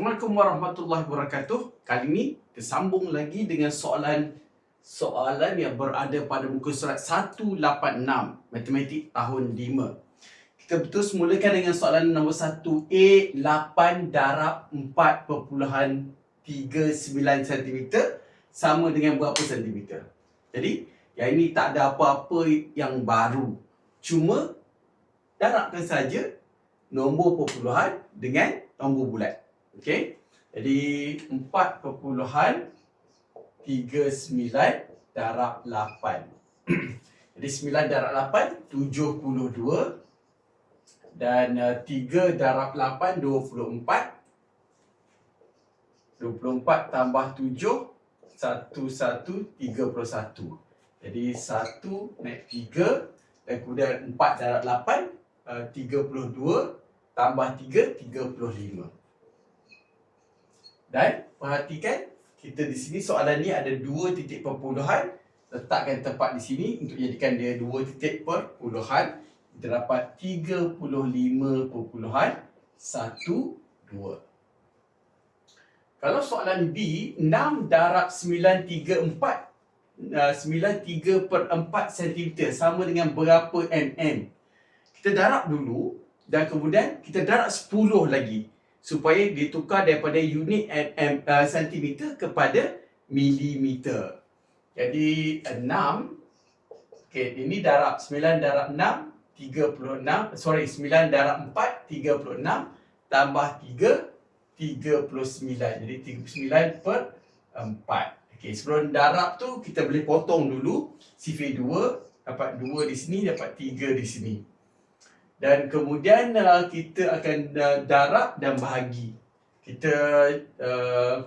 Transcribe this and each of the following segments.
Assalamualaikum warahmatullahi wabarakatuh. Kali ini kita sambung lagi dengan soalan soalan yang berada pada muka surat 186 Matematik tahun 5. Kita terus mulakan dengan soalan nombor 1 A 8 darab 4.39 cm sama dengan berapa cm. Jadi yang ini tak ada apa-apa yang baru. Cuma darabkan saja nombor perpuluhan dengan nombor bulat. Okey. Jadi 4.39 darab 8. Jadi 9 darab 8 72 dan uh, 3 darab 8 24. 24 tambah 7 1 1 31. Jadi 1 naik 3 dan kemudian 4 darab 8 uh, 32 tambah 3 35. Dan perhatikan kita di sini soalan ni ada dua titik perpuluhan. Letakkan tempat di sini untuk jadikan dia dua titik perpuluhan. Kita dapat 35.12. Kalau soalan B, 6 darab 934 uh, 93 per 4 cm sama dengan berapa mm? Kita darab dulu dan kemudian kita darab 10 lagi supaya ditukar daripada unit mm, uh, cm kepada milimeter. Jadi 6 okey ini darab 9 darab 6 36 sorry 9 darab 4 36 tambah 3 39. Jadi 39 per 4. Okey sebelum darab tu kita boleh potong dulu sifar 2 dapat 2 di sini dapat 3 di sini dan kemudian uh, kita akan uh, darab dan bahagi. Kita uh,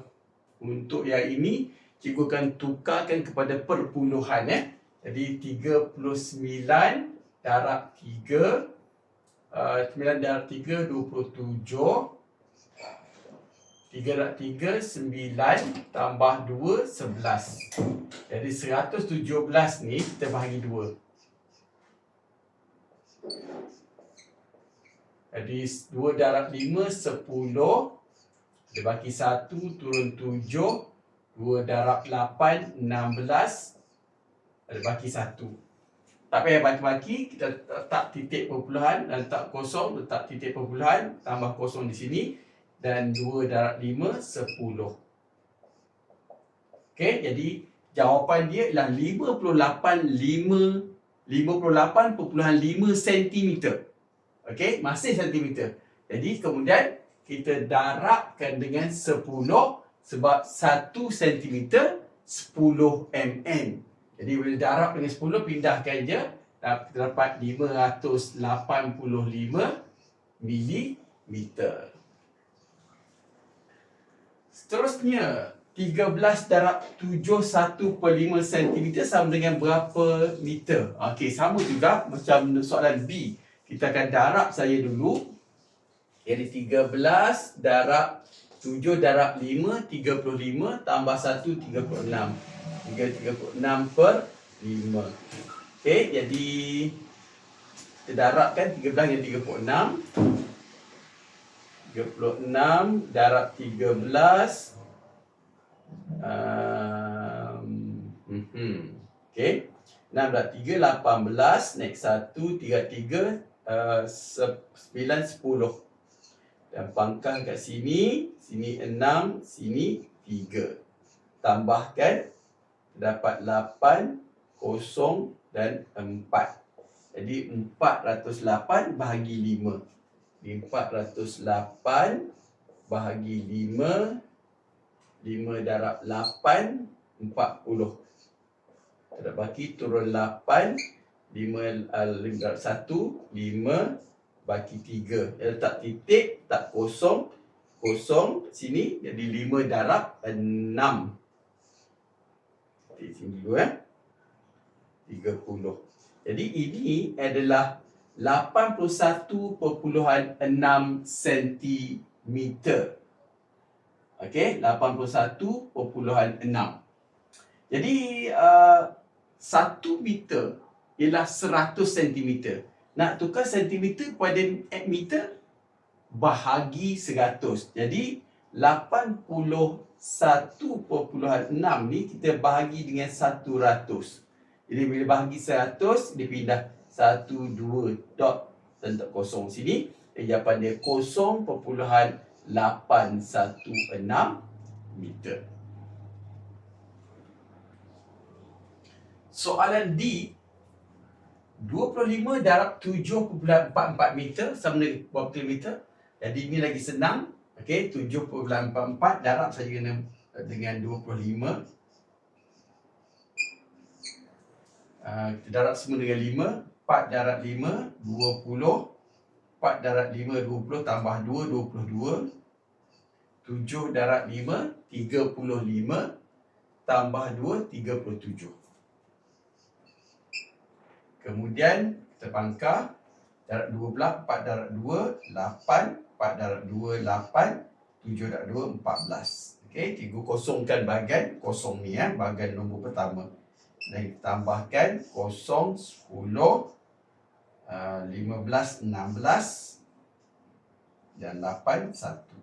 untuk yang ini cikgu akan tukarkan kepada perpuluhan eh. Jadi 39 darab 3 uh, 9 darab 3 27 3 darab 3 9 tambah 2 11. Jadi 117 ni kita bahagi 2. Jadi 2 darab 5, 10. Dia bagi 1, turun 7. 2 darab 8, 16. Ada bagi 1. Tak payah bagi-bagi, kita letak titik perpuluhan dan letak kosong, letak titik perpuluhan, tambah kosong di sini. Dan 2 darab 5, 10. Okey, jadi jawapan dia ialah 58.5 58.5 cm. Okey, masih sentimeter. Jadi kemudian kita darabkan dengan 10 sebab 1 sentimeter 10 mm. Jadi bila darab dengan 10 pindahkan je kita dapat 585 milimeter. Seterusnya 13 darab 71 per 5 cm sama dengan berapa meter? Okey, sama juga macam soalan B kita akan darab saya dulu. Jadi 13 darab 7 darab 5, 35 tambah 1, 36. 36 per 5. Okey, jadi kita darabkan 13 yang 36. 36 darab 13. Um, hmm, Okey. 6 darab 3, 18. Next 1, 3, 3. Uh, sembilan sepuluh. Dan pangkal kat sini sini enam sini tiga. Tambahkan dapat lapan kosong dan empat. Jadi empat ratus lapan bahagi lima. Empat ratus lapan bahagi lima. Lima darab lapan empat puluh. Kita bagi turun lapan lima darab satu lima bagi tiga. Dia letak titik tak kosong kosong sini jadi lima darab enam. Titik sini dulu eh. Tiga puluh. Jadi ini adalah 81.6 cm Okey, 81.6 Jadi uh, 1 meter ialah 100 cm. Nak tukar cm pada meter bahagi 100. Jadi 81.6 ni kita bahagi dengan 100. Jadi bila bahagi 100, dia pindah 1, 2, dot dan dot kosong sini. Jawapan dia 0.816 meter. Soalan D 25 darab 7.44 meter sama dengan berapa kilometer? Jadi ini lagi senang. Okey, 7.44 darab saja dengan dengan 25. Uh, kita darab semua dengan 5. 4 darab 5, 20. 4 darab 5, 20 tambah 2, 22. 7 darab 5, 35. Tambah 2, 37. Kemudian kita pangkah darab 12, 4 darab 2, 8, 4 darab 2, 8, 7 darab 2, 14. Okey, cikgu kosongkan bahagian kosong ni ya, bahagian nombor pertama. Dan kita tambahkan kosong, 10, uh, 15, 16 dan 8, 1.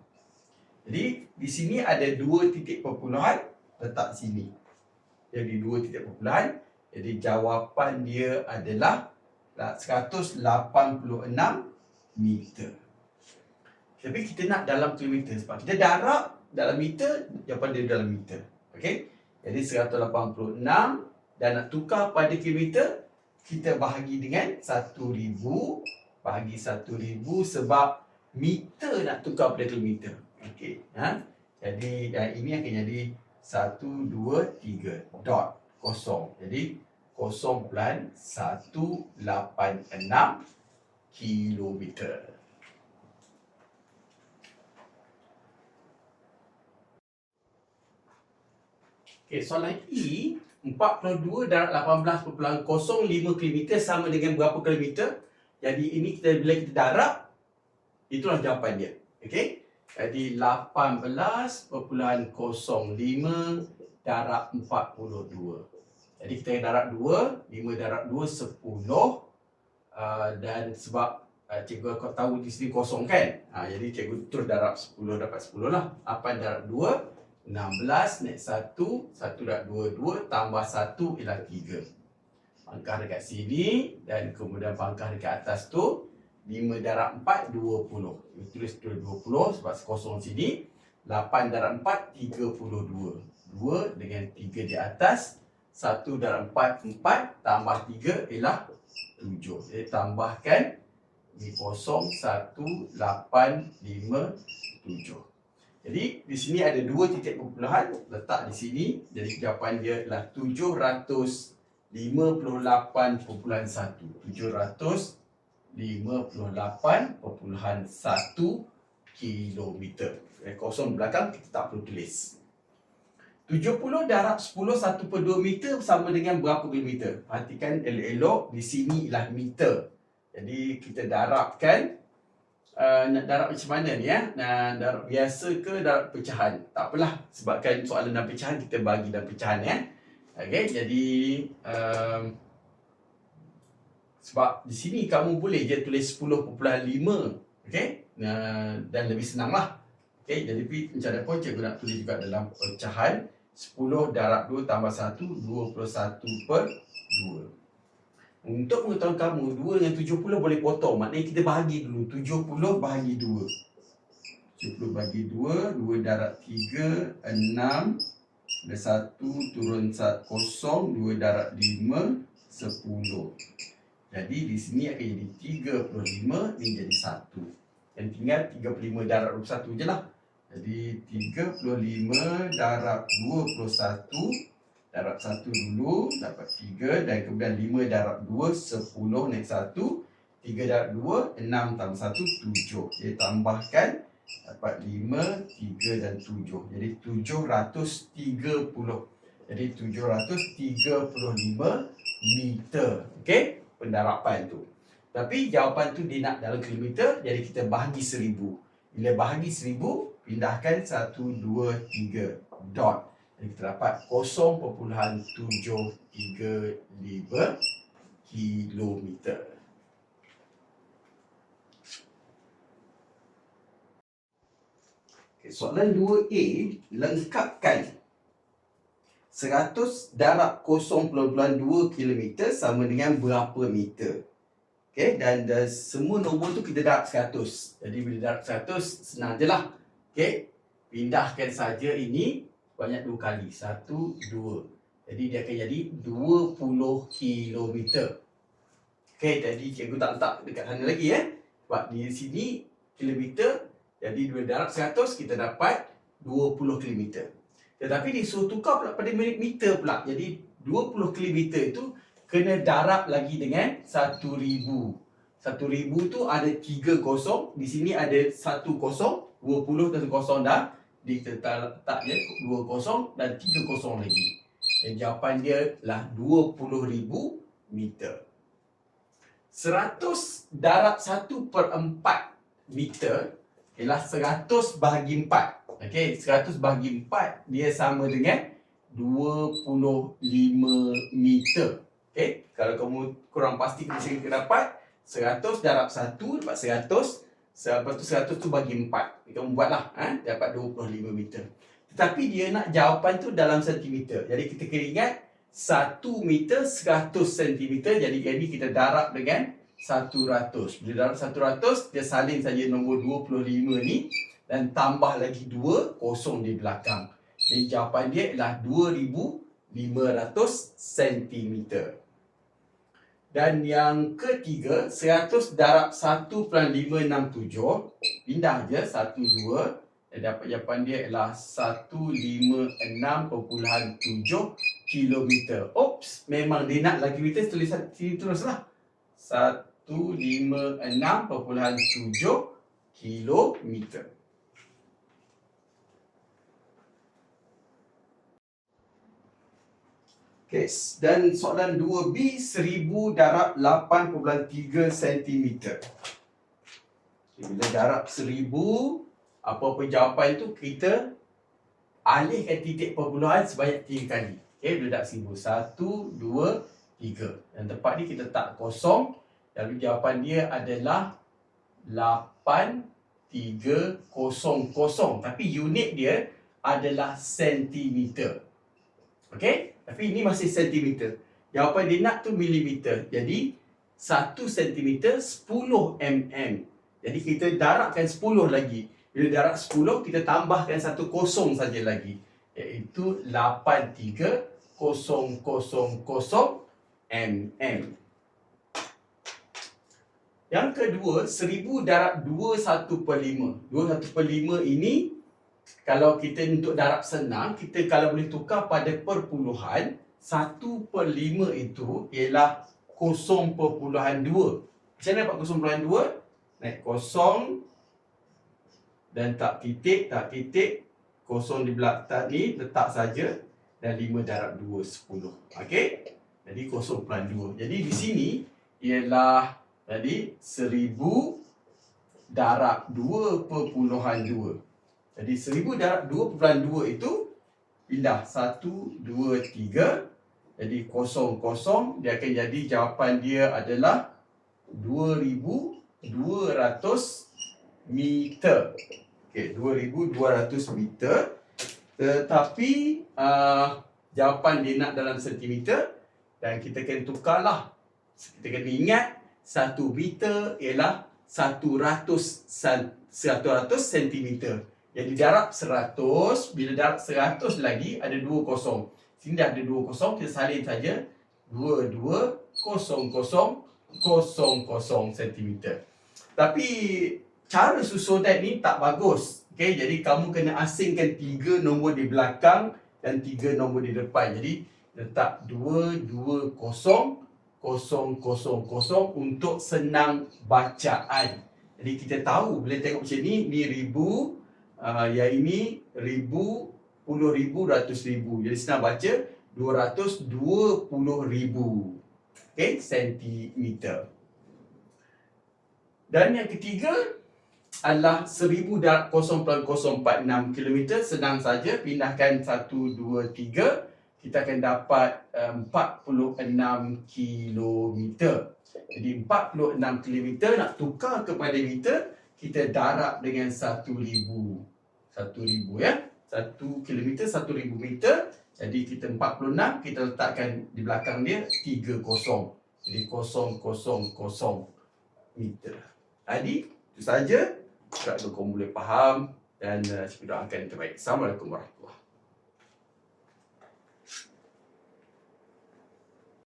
Jadi di sini ada dua titik perpuluhan letak sini. Jadi dua titik perpuluhan jadi jawapan dia adalah 186 meter. Tapi kita nak dalam kilometer sebab kita darab dalam meter, jawapan dia dalam meter. Okey? Jadi 186 dan nak tukar pada kilometer, kita bahagi dengan 1000 bahagi 1000 sebab meter nak tukar pada kilometer. Okey, ha? Jadi dan ini akan jadi 1 2 3 dot kosong. Jadi kosong plan satu lapan enam kilometer. Okay, soalan E 42 darab 18.05 km sama dengan berapa kilometer? Jadi ini kita bila kita darab itulah jawapan dia. Okey. Jadi 18.05 darab 42. Jadi kita darab 2, 5 darab 2, 10 uh, dan sebab uh, cikgu kau tahu di sini kosong kan? Uh, jadi cikgu terus darab 10 dapat 10 lah. 8 darab 2, 16 naik 1, 1 darab 2, 2 tambah 1 ialah 3. Pangkah dekat sini dan kemudian pangkah dekat atas tu 5 darab 4, 20. Kita tulis 20 sebab kosong sini. 8 darab 4, 32. 2 dengan 3 di atas satu darab empat, empat tambah tiga ialah tujuh. Jadi tambahkan di kosong, satu, lapan, lima, tujuh. Jadi di sini ada dua titik perpuluhan letak di sini. Jadi jawapan dia puluh lapan perpuluhan satu kilometer. Kosong belakang kita tak perlu tulis. 70 darab 10 1 per 2 meter sama dengan berapa kilometer? Perhatikan elok-elok di sini ialah meter. Jadi kita darabkan uh, nak darab macam mana ni ya? Nak darab biasa ke darab pecahan? Tak apalah sebabkan soalan dalam pecahan kita bagi dalam pecahan ya. Okey, jadi um, sebab di sini kamu boleh je tulis 10.5 okey? Uh, dan lebih senanglah. Okey, jadi macam mana pun cikgu nak tulis juga dalam pecahan 10 darab 2 tambah 1 21 per 2 Untuk pengetahuan kamu 2 dengan 70 boleh potong. Maknanya kita bahagi dulu 70 bahagi 2 70 bahagi 2 2 darab 3 6 Ada 1 turun 1 kosong 2 darab 5 10 Jadi di sini akan jadi 35 Ini jadi 1 Yang tinggal 35 darab 21 je lah jadi 35 darab 21 darab 1 dulu dapat 3 dan kemudian 5 darab 2 10 naik 1 3 darab 2 6 tambah 1 7. Jadi tambahkan dapat 5 3 dan 7. Jadi 730. Jadi 735 meter. Okey? Pendarapan tu. Tapi jawapan tu dia nak dalam kilometer jadi kita bahagi 1000. Bila bahagi 1000 pindahkan 1, 2, 3 dot. Jadi kita dapat 0.735 kilometer. Okay, Soalan 2A, lengkapkan 100 darab 0.2 km sama dengan berapa meter. Okay, dan uh, semua nombor tu kita darab 100. Jadi bila darab 100, senang je lah. Okay, pindahkan saja ini banyak dua kali. Satu, dua. Jadi dia akan jadi 20 km. Okay, jadi cikgu tak letak dekat sana lagi eh. Sebab di sini kilometer, jadi dua darab 100 kita dapat 20 km. Tetapi disuruh tukar pula pada meter pula. Jadi 20 km itu kena darab lagi dengan 1000. 1000 tu ada 3 kosong, di sini ada 1 kosong, 20 dan 1 kosong dah diletak je 2 kosong dan 3 kosong lagi. Dan jawapan dia lah 20,000 meter. 100 darab 1 per 4 meter ialah 100 bahagi 4. Okey, 100 bahagi 4 dia sama dengan 25 meter. Okay, kalau kamu kurang pasti kita bisa dapat 100 darab 1 dapat 100 Lepas tu 100 tu bagi 4 Kamu buatlah ha? Dapat 25 meter. Tetapi dia nak jawapan tu dalam sentimeter. Jadi kita kena ingat 1 meter 100 sentimeter. Jadi ini kita darab dengan 100 Bila darab 100 Dia salin saja nombor 25 ni Dan tambah lagi 2 kosong di belakang. Jadi jawapan dia adalah 2500 sentimeter dan yang ketiga, 100 darab 1.567. Pindah je, 1, 2. Dan dapat jawapan dia ialah 156.7 km. Oops, memang dia nak lagi meter, tulis sini teruslah. 156.7 km. Okay, dan soalan 2B 1000 darab 8.3 cm. Bila darab 1000, apa-apa jawapan tu kita alihkan titik perpuluhan sebanyak 3 kali. Okay, bila darab 1000. 1, 2, 3. Dan tempat ni kita tak kosong. Lalu jawapan dia adalah 8300. Tapi unit dia adalah sentimeter. Okay? Tapi ini masih sentimeter. Jawapan dia nak tu milimeter. Jadi, 1 sentimeter 10 mm. Jadi, kita darabkan 10 lagi. Bila darab 10, kita tambahkan satu kosong saja lagi. Iaitu 83 kosong kosong kosong mm. Yang kedua, 1000 darab 21 per 5. 21 per 5 ini kalau kita untuk darab senang, kita kalau boleh tukar pada perpuluhan, 1 per 5 itu ialah 0.2. Macam mana dapat 0.2? Naik kosong dan tak titik, tak titik. Kosong di belakang ni letak saja dan 5 darab 2, 10. Okey? Jadi 0.2. Jadi di sini ialah tadi 1000 darab 2.2. Jadi 1000 darab 2.2 itu pindah 1, 2, 3. Jadi kosong kosong dia akan jadi jawapan dia adalah 2200 meter. Okey, 2200 meter. Tetapi uh, jawapan dia nak dalam sentimeter dan kita kena tukarlah. Kita kena ingat 1 meter ialah 100 100 sentimeter. Jadi darab 100, bila darab 100 lagi ada 2 kosong. Sini dah ada 2 kosong, kita salin saja. 2, 2, kosong, kosong, kosong, kosong sentimeter. Tapi cara susunan ni tak bagus. Okay, jadi kamu kena asingkan 3 nombor di belakang dan 3 nombor di depan. Jadi letak 2, 2, kosong, kosong, kosong, kosong untuk senang bacaan. Jadi kita tahu bila tengok macam ni, ni ribu, uh, ini ribu, puluh ribu, ratus ribu. Jadi senang baca dua ratus dua puluh ribu okay, sentimeter. Dan yang ketiga adalah seribu darab 0.046 km. Senang saja pindahkan satu, dua, tiga. Kita akan dapat uh, 46 km. Jadi 46 km nak tukar kepada meter, kita darab dengan 1000. 1000 ya. 1 kilometer 1000 meter. Jadi kita 46 kita letakkan di belakang dia 30. Jadi 000 meter. Jadi itu saja. Harap kau boleh faham dan uh, saya doakan yang terbaik. Assalamualaikum warahmatullahi